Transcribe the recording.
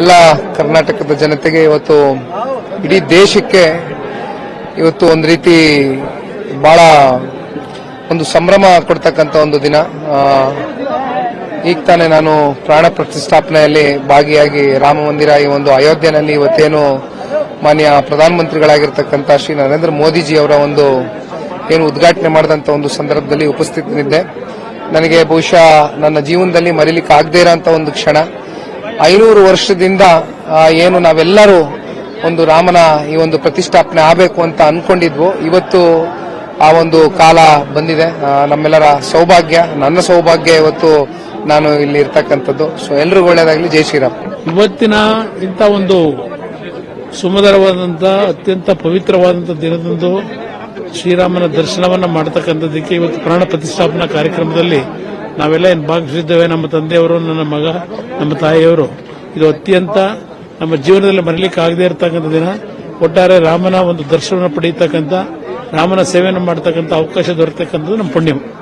ಎಲ್ಲ ಕರ್ನಾಟಕದ ಜನತೆಗೆ ಇವತ್ತು ಇಡೀ ದೇಶಕ್ಕೆ ಇವತ್ತು ಒಂದು ರೀತಿ ಬಹಳ ಒಂದು ಸಂಭ್ರಮ ಕೊಡ್ತಕ್ಕಂಥ ಒಂದು ದಿನ. ಈಗ ತಾನೇ ನಾನು ಪ್ರಾಣ ಪ್ರತಿಷ್ಠಾಪನೆಯಲ್ಲಿ ಭಾಗಿಯಾಗಿ ರಾಮ ಮಂದಿರ ಈ ಒಂದು ಅಯೋಧ್ಯೆಯಲ್ಲಿ ಇವತ್ತೇನು ಮಾನ್ಯ ಪ್ರಧಾನಮಂತ್ರಿಗಳಾಗಿರ್ತಕ್ಕಂಥ ಶ್ರೀ ನರೇಂದ್ರ ಮೋದಿಜಿ ಅವರ ಒಂದು ಏನು ಉದ್ಘಾಟನೆ ಮಾಡಿದಂಥ ಒಂದು ಸಂದರ್ಭದಲ್ಲಿ ಉಪಸ್ಥಿತನಿದ್ದೆ. ನನಗೆ ಬಹುಶಃ ನನ್ನ ಜೀವನದಲ್ಲಿ ಮರೀಲಿಕ್ಕೆ ಆಗದೇ ಇರೋಂಥ ಒಂದು ಕ್ಷಣ. ಐನೂರು ವರ್ಷದಿಂದ ಏನು ನಾವೆಲ್ಲರೂ ಒಂದು ರಾಮನ ಈ ಒಂದು ಪ್ರತಿಷ್ಠಾಪನೆ ಆಗಬೇಕು ಅಂತ ಅನ್ಕೊಂಡಿದ್ವು. ಇವತ್ತು ಆ ಒಂದು ಕಾಲ ಬಂದಿದೆ. ನಮ್ಮೆಲ್ಲರ ಸೌಭಾಗ್ಯ, ನನ್ನ ಸೌಭಾಗ್ಯ ಇವತ್ತು ನಾನು ಇಲ್ಲಿ ಇರ್ತಕ್ಕಂಥದ್ದು. ಸೊ ಎಲ್ರಿಗೂ ಒಳ್ಳೆಯದಾಗಲಿ ಜೈ ಶ್ರೀರಾಮ್. ಇವತ್ತಿನ ಇಂಥ ಒಂದು ಸುಮಧುರವಾದಂಥ, ಅತ್ಯಂತ ಪವಿತ್ರವಾದಂಥ ದಿನದಂದು ಶ್ರೀರಾಮನ ದರ್ಶನವನ್ನ ಮಾಡತಕ್ಕಂಥದ್ದಕ್ಕೆ ಇವತ್ತು ಪ್ರಾಣ ಪ್ರತಿಷ್ಠಾಪನಾ ಕಾರ್ಯಕ್ರಮದಲ್ಲಿ ನಾವೆಲ್ಲ ಏನು ಭಾಗಿಸಿದ್ದೇವೆ ನಮ್ಮ ತಂದೆಯವರು, ನನ್ನ ಮಗ, ನಮ್ಮ ತಾಯಿಯವರು. ಇದು ಅತ್ಯಂತ ನಮ್ಮ ಜೀವನದಲ್ಲಿ ಮರಲಿಕ್ಕೆ ಆಗದೇ ಇರತಕ್ಕಂಥ ದಿನ. ಒಟ್ಟಾರೆ ರಾಮನ ಒಂದು ದರ್ಶನ ಪಡೆಯತಕ್ಕಂಥ, ರಾಮನ ಸೇವೆಯನ್ನು ಮಾಡತಕ್ಕಂಥ ಅವಕಾಶ ದೊರೆತಕ್ಕಂಥದ್ದು ನಮ್ಮ ಪುಣ್ಯ.